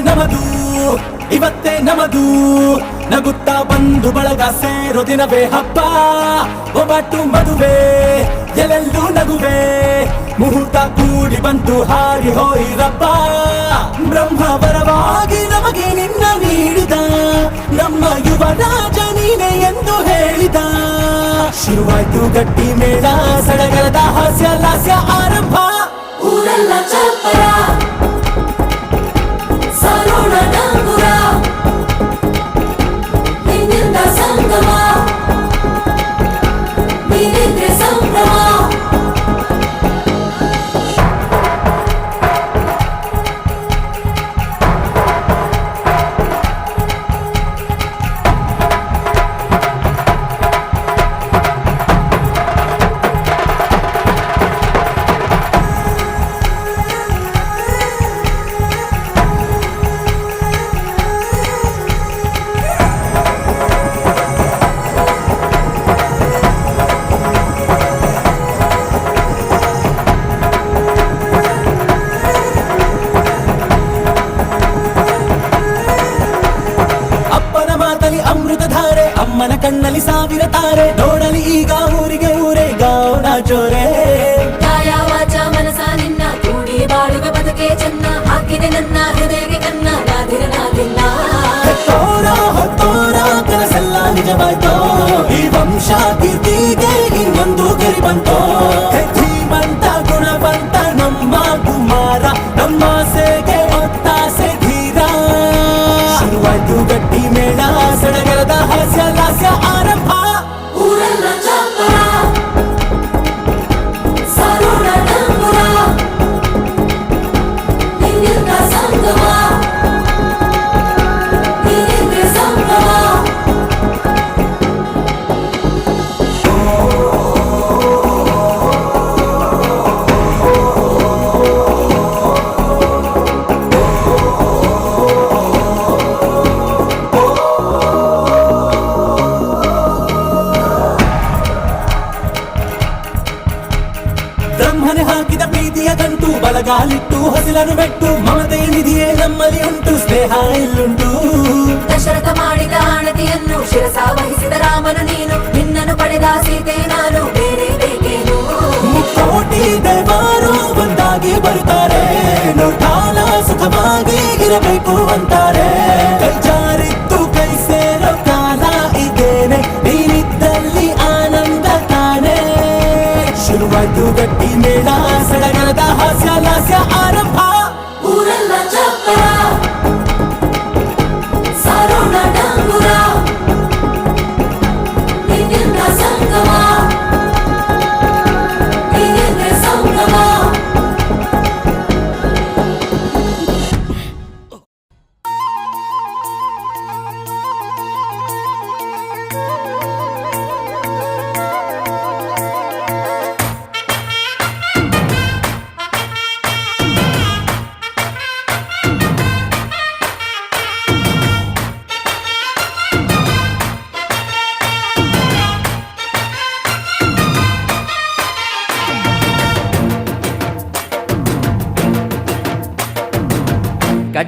ನಮದು, ಇವತ್ತೇ ನಮದು. ನಗುತ್ತಾ ಬಂದು ಬಳಗ ಸೇರೋ ದಿನವೇ ಹಬ್ಬ. ಒಬ್ಬಟ್ಟು ಮದುವೆ, ಎಲ್ಲೆಲ್ಲೂ ನಗುವೆ. ಮುಹೂರ್ತ ಕೂಡಿ ಬಂತು ಹಾರಿ ಹೋಯಿರಪ್ಪ ಬ್ರಹ್ಮ ಪರವಾಗಿ ನಮಗೆ ನಿನ್ನ ನೀಡಿದ. ನಮ್ಮ ಯುವ ರಾಜ ನೀನೆ ಎಂದು ಹೇಳಿದ. ಶುರುವಾಯ್ತು ಗಟ್ಟಿ ಮೇಳ, ಸಡಗರದ ಹಾಸ್ಯ ಲಾಸ್ಯ ಆರಂಭ. ಊರೆಲ್ಲ ಚಪ್ಪರ. Una tambura Ninguém tá sangue ಇನ್ನೊಂದು ಸುಖವಾಗಿ ಇರಬೇಕು ಅಂತಾರೆ. ಜಾರಿತ್ತು ಕೈ ಸೇರೋ ಕಾಲ ಇದೇನೆ ನೀನಿದ್ದಲ್ಲಿ ಆನಂದ ತಾನೆ. ಶುರುವಾಯ್ತು ಗಟ್ಟಿ ಮೇಳ, ಸಡಗರದ ಹಾಸ್ಯ, ಲಾಸ್ಯ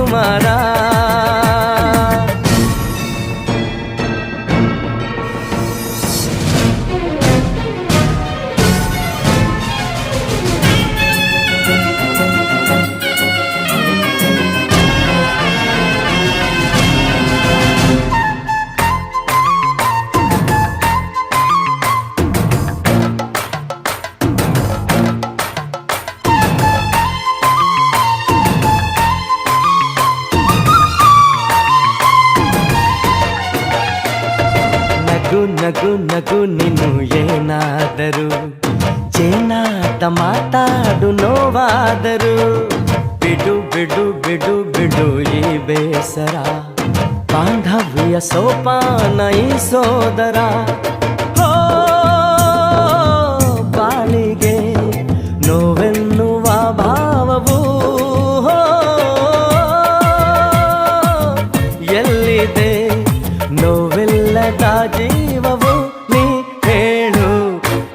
তোমারা। ನಗು ನಗು ನಗು ನೀನು ಏನಾದರೂ ಚೇನಾದ ಮಾತಾಡು ನೋವಾದರು ಬಿಡು ಬಿಡು ಬಿಡು ಬಿಡು ಈ ಬೇಸರ ಬಾಂಧವ್ಯ ಸೋಪಾನ ಈ ಸೋದರ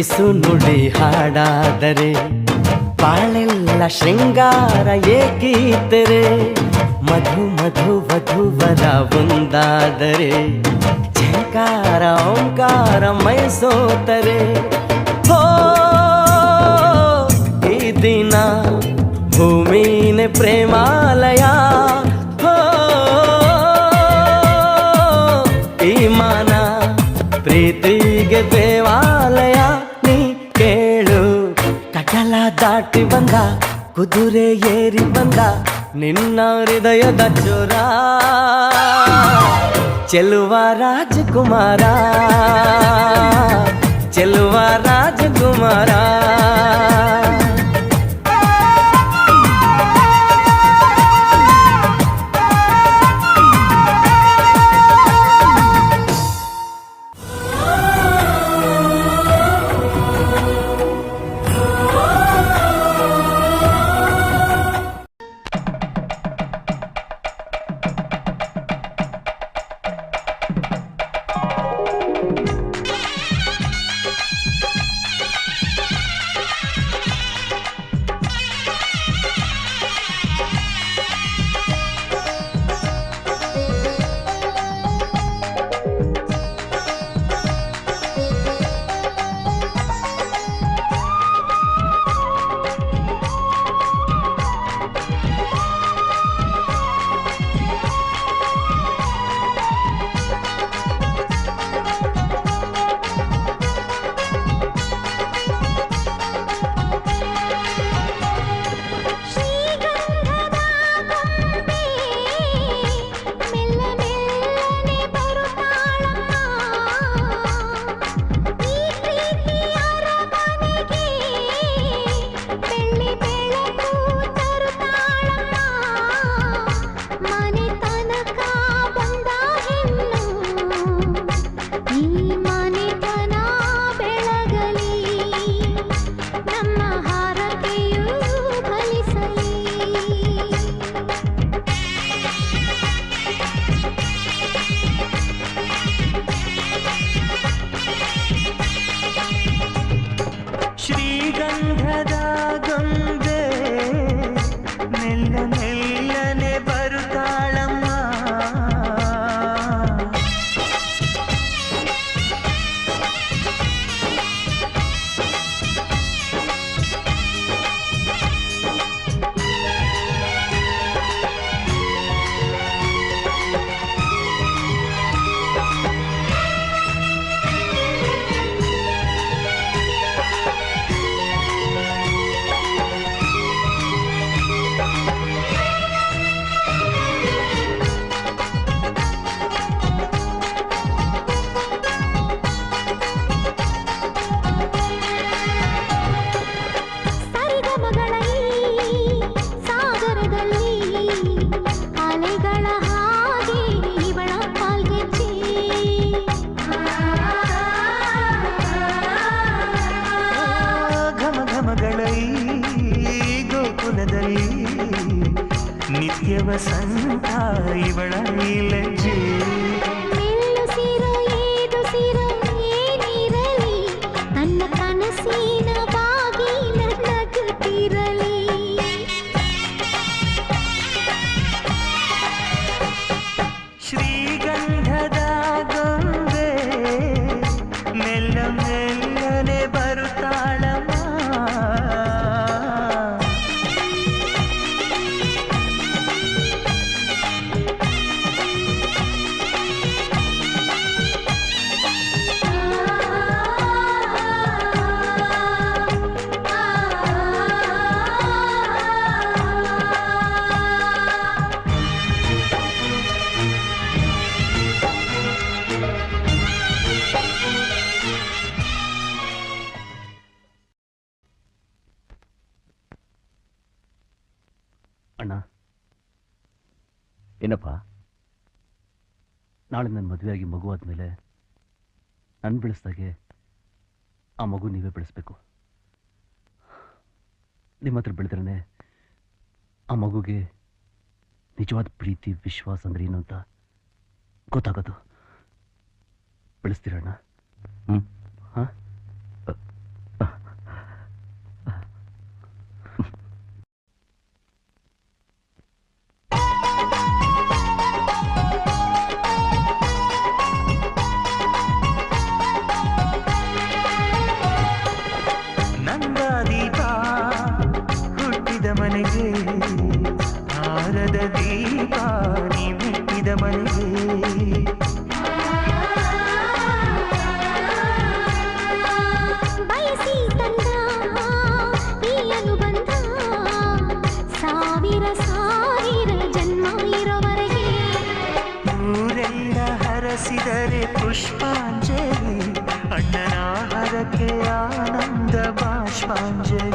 ಬಿಸಿ ನುಡಿ ಹಾಡಾದರೆ ಬಾಳೆಲ್ಲ ಶೃಂಗಾರ ಏಕೀತರೆ ಮಧು ಮಧು ವಧುವರ ಒಂದಾದರೆ ಝಂಕಾರ ಓಂಕಾರ ಮೈಸೋತರೆ. ಈ ದಿನ ಭೂಮಿನ ಪ್ರೇಮಾಲಯ. ದಾಟಿ ಬಂದ ಕುದುರೆ ಏರಿ ಬಂದ ನಿನ್ನ ಹೃದಯದ ಚೋರ ಚೆಲುವ ರಾಜಕುಮಾರ ಚೆಲುವ ರಾಜಕುಮಾರ ಏನಪ್ಪ? ನಾಳೆ ನನ್ನ ಮದುವೆಯಾಗಿ ಮಗು ಮೇಲೆ ನನ್ನ ಬೆಳೆಸ್ದಾಗೆ ಆ ಮಗು ನೀವೇ ಬೆಳೆಸ್ಬೇಕು. ನಿಮ್ಮ ಹತ್ರ ಬೆಳೆದ್ರೇ ಆ ಮಗುಗೆ ನಿಜವಾದ ಪ್ರೀತಿ ವಿಶ್ವಾಸ ಅಂದ್ರೆ ಏನು ಅಂತ ಗೊತ್ತಾಗೋದು. ಬೆಳೆಸ್ತೀರಣ್ಣ ಹ್ಞೂ ಹಾಂ? ಹರಕೆ ಆನಂದ ಬಾಷ್ಪಾಂಜಲಿ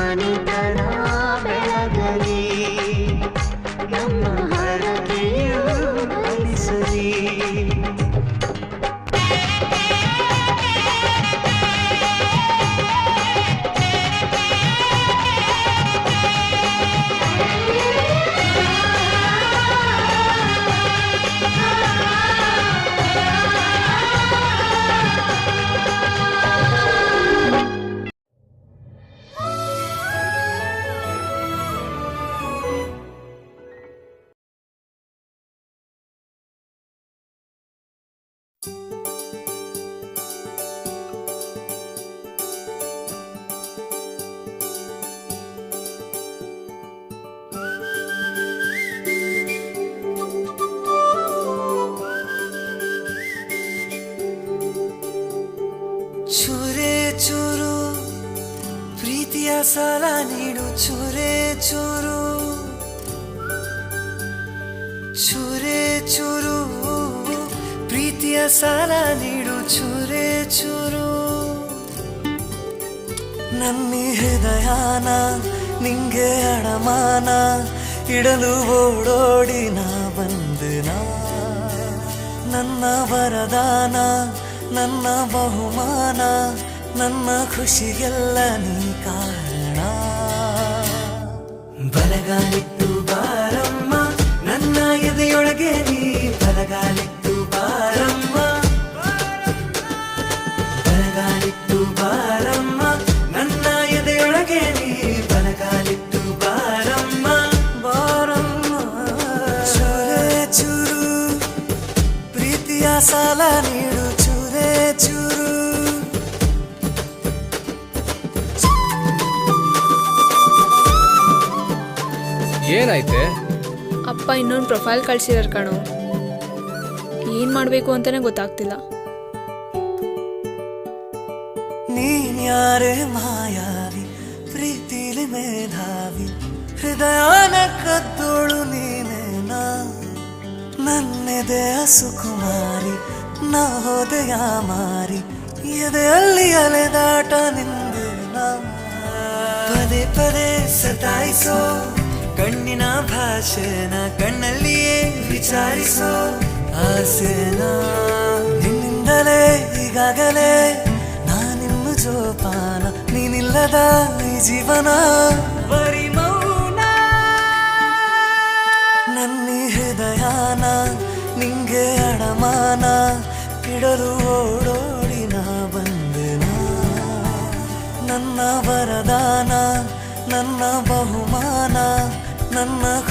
Bonita. ಇಡಲು ಓಡೋಡಿ ನಾ ಬಂದನಾ? ನನ್ನ ವರದಾನ, ನನ್ನ ಬಹುಮಾನ, ನನ್ನ ಖುಷಿಗೆಲ್ಲ ನೀ ಕಾರಣ. ಬಲಗಾಲಿಟ್ಟು ಬಾರಮ್ಮ, ನನ್ನ ಎದೆಯೊಳಗೆ ನೀ ಬಲಗಾಲಿತ್ತು ಸಾಲ ನೀಡು ಚೂರೇ ಚೂರು. ಏನಾಯ್ತೆ? ಅಪ್ಪ ಇನ್ನೊಂದು ಪ್ರೊಫೈಲ್ ಕಳ್ಸಿದಾರೆ ಕಣೋ. ಏನು ಮಾಡಬೇಕು ಅಂತಾನೆ ಗೊತ್ತಾಗ್ತಿಲ್ಲ. ನೀನ್ ಯಾರೇ ಮಾಯಾವಿ ಪ್ರೀತಿಲಿ ಮೇಧಾವಿ ಹೃದಯನ ಕದ್ದೋಳು ನೀನೇನಾ? ನನ್ನೆದೆಯ ಸುಕುಮಾರಿ ನಾ ಹೋದೆಯ ಮಾರಿ ಎದೆಯಲ್ಲಿ ಅಲೆದಾಟ ನಿಂದು ಪದೇ ಪದೇ ಸತಾಯಿಸೋ, ಕಣ್ಣಿನ ಭಾಷೆನ ಕಣ್ಣಲ್ಲಿಯೇ ವಿಚಾರಿಸೋ ಆಸೆನ. ನಿನ್ನಿಂದಲೇ, ಈಗಾಗಲೇ ನಾನಿನ್ನು ಜೋಪಾನ, ನೀನಿಲ್ಲದ ಈ ಜೀವನ.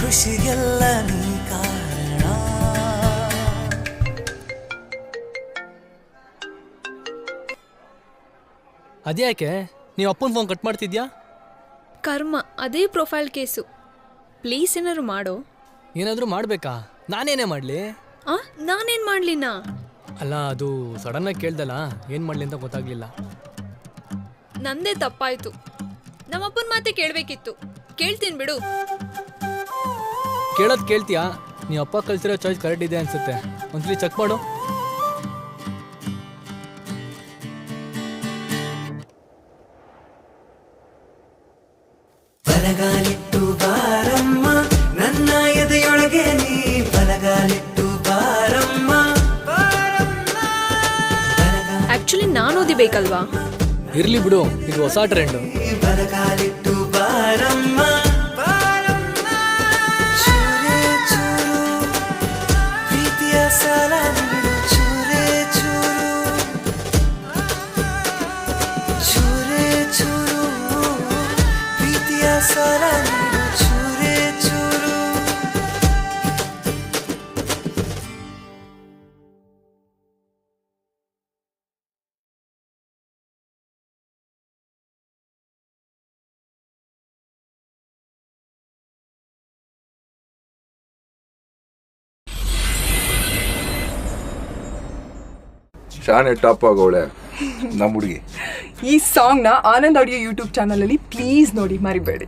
ಖುಷಿಗೆಲ್ಲ ನೀ ಕಾರಣ. ಅದ್ಯಾಕೆ? ನೀವು ಅಪ್ಪನ ಫೋನ್ ಕಟ್ ಮಾಡ್ತಿದ್ಯಾ? ಕರ್ಮ ಅದೇ ಪ್ರೊಫೈಲ್ ಕೇಸು ಪ್ಲೀಸ್ ಏನಾದ್ರು ಮಾಡು. ಏನಾದರೂ ಮಾಡಬೇಕಾ? ನಾನೇನೇ ಮಾಡಲಿ? ಆ ನಾನೇನು ಮಾಡಲಿನಾ? ಅಲ್ಲ ಅದು ಸಡನ್ನಾಗಿ ಕೇಳ್ದಲ್ಲ ಏನು ಮಾಡಲಿ ಅಂತ ಗೊತ್ತಾಗ್ಲಿಲ್ಲ. ನಂದೇ ತಪ್ಪಾಯ್ತು. ನಮ್ಮಪ್ಪನ ಮಾತೆ ಕೇಳಬೇಕಿತ್ತು. ಕೇಳ್ತೀನಿ ಬಿಡು. ಕೇಳೋದು ಕೇಳ್ತೀಯಾ? ನೀವು ಅಪ್ಪ ಕಳ್ಸಿರೋ ಚಾಯ್ಸ್ ಕರೆಕ್ಟ್ ಇದೆ ಅನ್ಸುತ್ತೆ. ಒಂದ್ಸಲಿ ಚೆಕ್ ಮಾಡು. ಬಲಗಾಲಿಟ್ಟು ಬಾರಮ್ಮ ನನ್ನ ಎದೆಯೊಳಗೆ ನೀ ಬಲಗಾಲಿಟ್ಟು ಬಾರಮ್ಮ. ಆಕ್ಚುಲಿ ನಾನು ಓದಿಬೇಕಲ್ವಾ? ಇರ್ಲಿ ಬಿಡು ಇದು ಹೊಸ ಟ್ರೆಂಡು ಬಲಗಾಲಿಟ್ಟು ಬಾರಮ್ಮ. ಪ್ರೀತಿಯ ಸಾಲ ಶಾನೆ ಟಾಪ್ ಆಗೋಳೆ ನಮ್ಮ ಹುಡುಗಿ. ಈ ಸಾಂಗ್ನ ಆನಂದ್ ಆಡಿಯೋ ಯೂಟ್ಯೂಬ್ ಚಾನಲಲ್ಲಿ ಪ್ಲೀಸ್ ನೋಡಿ ಮರಿಬೇಡಿ.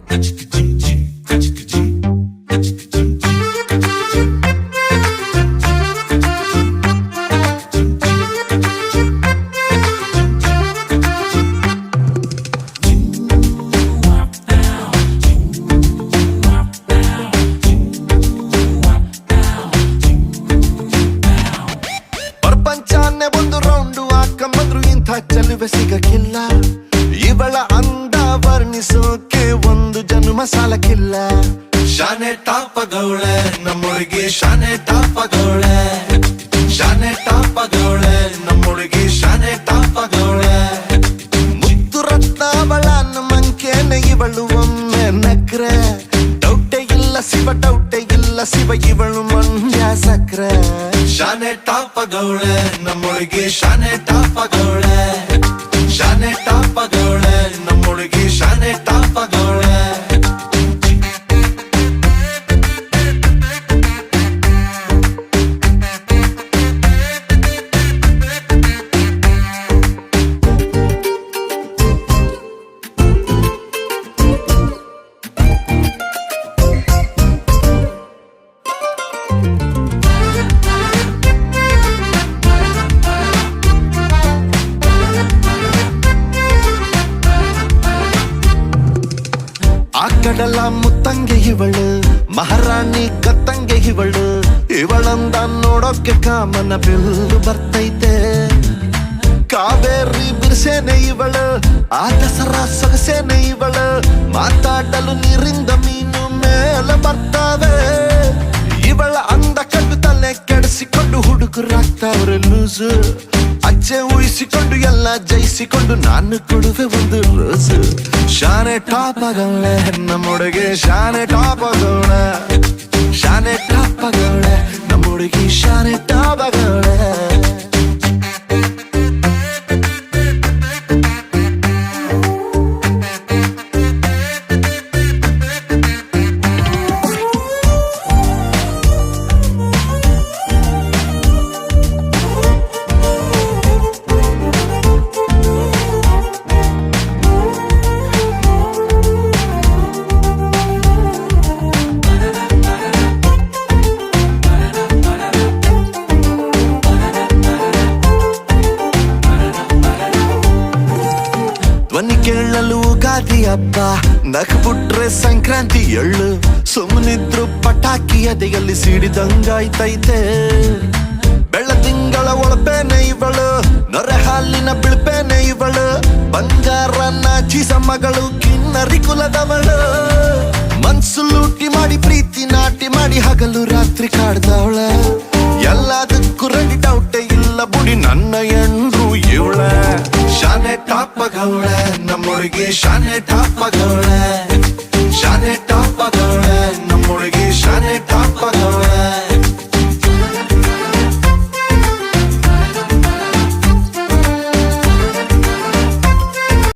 ಇವಳು ಒಮ್ಮೆ ನಕ್ರೆ. ಡೌಟೆ ಇಲ್ಲ ಶಿವ, ಡೌಟೆ ಇಲ್ಲ ಶಿವ, ಇವಳು ಮಂಡ್ಯ ಸಕ್ರೆ. ಶಾನೆ ಟಾಪಗೌಳೆ, ನಮ್ಮೊಳಗೆ ಶಾನೆ ಟಾಪಗೌಳೆ. ಶಾನೆ ಆ ಕಡಲ ಮುತ್ತಂಗೆ ಇವಳು ಮಹಾರಾಣಿ ಕತ್ತಂಗೆ ಇವಳು ಇವಳಂದ ನೋಡೋಕೆ ಕಾಮನ ಬಿಲ್ಲು ಬರ್ತೈತೆ ಕಾವೇರಿ ಬಿರ್ಸೇನೆ ಇವಳು ಆ ದಸರಾ ಸೊಗಸೇನೆ ಇವಳು ಮಾತಾಡಲು ನೀರಿಂದ ಮೀನು ಮೇಲೆ ಬರ್ತಾವೆ ಇವಳ ಅಂದ ಕಂಡು ತಲೆ ಕೆಡಿಸಿಕೊಂಡು ಹುಡುಗರಾಗ್ತಾವ್ರೆ ಲೂಸು ಅಜ್ಜೆ ಊಹಿಸಿಕೊಂಡು ಎಲ್ಲ ಜಯಿಸಿಕೊಂಡು ನಾನು ಕೊಡುವೆ ಒಂದು ರೋಸು ಶಾನೆ ಟಾಪ್ ಆಗವಳೆ ನಮ್ಮೊಳಗೆ ಶಾನೆ ಟಾಪ್ ಆಗವಳೆ ಶಾನೆ ಟಾಪ್ ಆಗವಳೆ ನಮ್ಮ ಹುಡುಗಿ ಶಾನೆ ಟಾಪ್ ಎಳ್ಳು ಸುಮ್ಮನಿದ್ರು ಪಟಾಕಿ ಎದೆಯಲ್ಲಿ ಸಿಡಿದಂಗಾಯ್ತೈತೆ. ಬೆಳ್ಳ ತಿಂಗಳ ಒಳಪೇನೆ ಇವಳು, ನೊರೆ ಹಾಲಿನ ಬಿಳ್ಪೇನೆ ಇವಳು ಬಂಗಾರ ನಾಚಿ ಸಮಗಳು ಕಿನ್ನರಿ ಕುಲದವಳು. ಮನ್ಸು ಲೂಟಿ ಮಾಡಿ, ಪ್ರೀತಿ ನಾಟಿ ಮಾಡಿ, ಹಗಲು ರಾತ್ರಿ ಕಾಡ್ದವಳ. ಎಲ್ಲದಕ್ಕೂ ರೆಡಿ ಡೌಟೇ ಇಲ್ಲ, ಬುಡಿ ನನ್ನ ಎಂಡ್ರು ಇವಳ. ಶಾನೆ ಟಾಪಗವಳ ನಮ್ಮೊಳಗೆ ಶಾನೆ ಟಾಪಗವಳ. ಶಾನೆ ಟಾಪಗವಳ ನಮ್ಮೊಳಗೆ